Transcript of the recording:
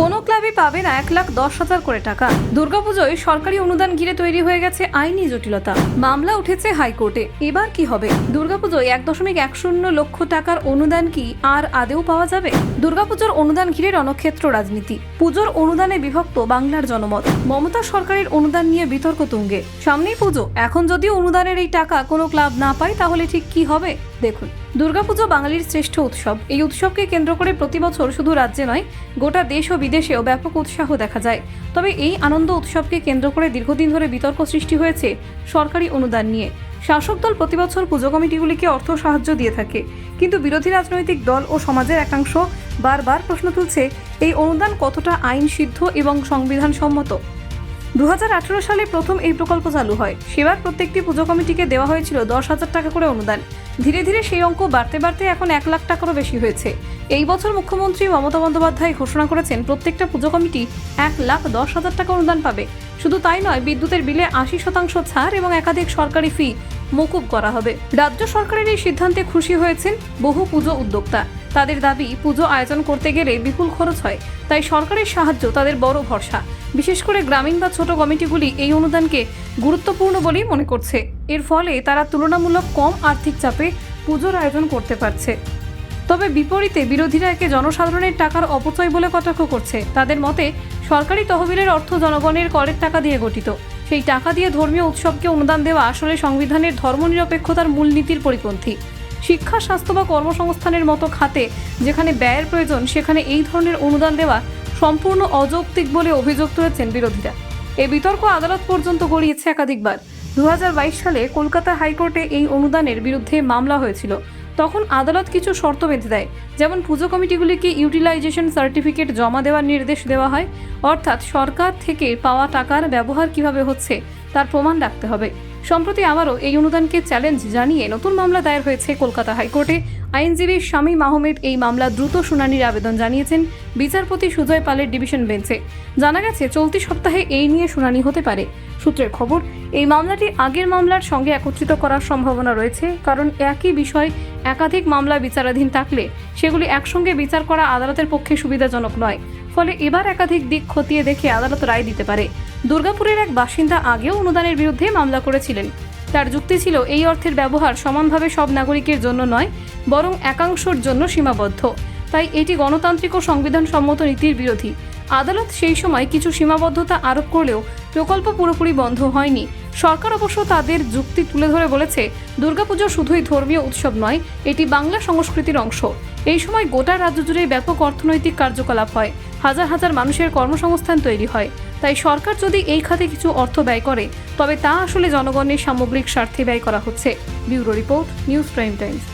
কোনো ক্লাবই পাবে না এক লাখ দশ হাজার করে টাকা। দুর্গাপুজোয় সরকারি অনুদান ঘিরে তৈরি হয়ে গেছে আইনি জটিলতা। মামলা উঠেছে হাইকোর্টে। এবার কি হবে? দুর্গাপুজোয় এক দশমিক এক শূন্য লক্ষ টাকার অনুদান কি আর আদেও পাওয়া যাবে? দুর্গাপুজোর অনুদান ঘিরে রণক্ষেত্র রাজনীতি। পুজোর অনুদানে বিভক্ত বাংলার জনমত। মমতা সরকারের অনুদান নিয়ে বিতর্ক তুঙ্গে। সামনেই পুজো। এখন যদিও অনুদানের এই টাকা কোনো ক্লাব না পায়, তাহলে ঠিক কি হবে? দেখুন। দুর্গাপুজো বাঙালির শ্রেষ্ঠ উৎসব। এই উৎসবকে কেন্দ্র করে প্রতি বছর শুধু রাজ্যে নয়, গোটা দেশ ও বিদেশেও ব্যাপক উৎসাহ দেখা যায়। তবে এই আনন্দ উৎসবকে কেন্দ্র করে দীর্ঘদিন ধরে বিতর্ক সৃষ্টি হয়েছে সরকারি অনুদান নিয়ে। শাসক দল প্রতি বছর পুজো কমিটিগুলিকে অর্থ সাহায্য দিয়ে থাকে। কিন্তু বিরোধী রাজনৈতিক দল ও সমাজের একাংশ বারবার প্রশ্ন তুলছে, এই অনুদান কতটা আইন সিদ্ধ এবং সংবিধান সম্মত দুহাজার আঠেরো সালে প্রথম এই প্রকল্প চালু হয়। সেবার প্রত্যেকটি পুজো কমিটিকে দেওয়া হয়েছিল দশ হাজার টাকা করে অনুদান। ধীরে ধীরে সেই অঙ্ক বাড়তে বাড়তে এখন এক লাখ টাকারও বেশি হয়েছে। এই বছর মুখ্যমন্ত্রী মমতা বন্দ্যোপাধ্যায় ঘোষণা করেছেন, প্রত্যেকটা পুজো কমিটি এক লাখ দশ হাজার টাকা অনুদান পাবে। শুধু তাই নয়, বিদ্যুতের বিলে আশি শতাংশ ছাড় এবং একাধিক সরকারি ফি মকুব করা হবে। রাজ্য সরকারের এই সিদ্ধান্তে খুশি হয়েছেন বহু পুজো উদ্যোক্তা। তাদের দাবি, পুজো আয়োজন করতে গেলে বিপুল খরচ হয়, তাই সরকারের সাহায্য তাদের বড় ভরসা। বিশেষ করে গ্রামীণ বা ছোট কমিটিগুলি এই অনুদানকে গুরুত্বপূর্ণ বলেই মনে করছে। এর ফলে তারা তুলনামূলক কম আর্থিক চাপে পুজোর আয়োজন করতে পারছে। তবে বিপরীতে বিরোধীরা একে জনসাধারণের টাকার অপচয় বলে কটাক্ষ করছে। তাদের মতে, সরকারি তহবিলের অর্থ জনগণের করের টাকা দিয়ে গঠিত। সেই টাকা দিয়ে ধর্মীয় উৎসবকে অনুদান দেওয়া আসলে সংবিধানের ধর্মনিরপেক্ষতার মূলনীতির পরিপন্থী। শিক্ষা, স্বাস্থ্য বা কর্মসংস্থানের মতো খাতে যেখানে ব্যয়ের প্রয়োজন, সেখানে এই ধরনের অনুদান দেওয়া সম্পূর্ণ অযৌক্তিক বলে অভিযোগ তুলেছেন বিরোধীরা। এই বিতর্ক আদালত পর্যন্ত গড়িয়েছে একাধিকবার। দু হাজার বাইশ সালে কলকাতা হাইকোর্টে এই অনুদানের বিরুদ্ধে মামলা হয়েছিল। তখন আদালত কিছু শর্ত বেঁধে দেয়, যেমন পুজো কমিটিগুলিকে ইউটিলাইজেশন সার্টিফিকেট জমা দেওয়ার নির্দেশ দেওয়া হয়, অর্থাৎ সরকার থেকে পাওয়া টাকার ব্যবহার কীভাবে হচ্ছে তার প্রমাণ রাখতে হবে। সম্প্রতি আবারও এই অনুদানকে চ্যালেঞ্জ জানিয়ে নতুন মামলা দায়ের হয়েছে কলকাতা হাইকোর্টে। আইনজীবী শামীম আহমেদ এই মামলা দ্রুত শুনানির আবেদন জানিয়েছেন বিচারপতি সুজয় পালের ডিভিশন বেঞ্চে। জানা গেছে, চলতি সপ্তাহে এই নিয়ে শুনানি হতে পারে। সূত্রের খবর, এই মামলাটি আগের মামলার সঙ্গে একত্রিত করার সম্ভাবনা রয়েছে, কারণ একই বিষয় একাধিক মামলা বিচারাধীন থাকলে সেগুলি একসঙ্গে বিচার করা আদালতের পক্ষে সুবিধাজনক নয়। ফলে এবার একাধিক দিক খতিয়ে দেখে আদালত রায় দিতে পারে। দুর্গাপুরের এক বাসিন্দা আগেও অনুদানের বিরুদ্ধে মামলা করেছিলেন। তার যুক্তি ছিল, এই অর্থের ব্যবহার সমানভাবে সব নাগরিকের জন্য নয়, বরং একাংশের জন্য সীমাবদ্ধ। তাই এটি গণতান্ত্রিক ও সংবিধান সম্মত নীতির বিরোধী। আদালত সেই সময় কিছু সীমাবদ্ধতা আরোপ করলেও প্রকল্প পুরোপুরি বন্ধ হয়নি। সরকার অবশ্য তাদের যুক্তি তুলে ধরে বলেছে, দুর্গাপুজো শুধুই ধর্মীয় উৎসব নয়, এটি বাংলা সংস্কৃতির অংশ। এই সময় গোটা রাজ্য জুড়ে ব্যাপক অর্থনৈতিক কার্যকলাপ হয়। হাজার হাজার মানুষের কর্মসংস্থান তৈরি হয়। তাই সরকার যদি এই খাতে কিছু অর্থ ব্যয় করে, তবে তা আসলে জনগণের সামগ্রিক স্বার্থে ব্যয় করা হচ্ছে। Bureau report, news prime times.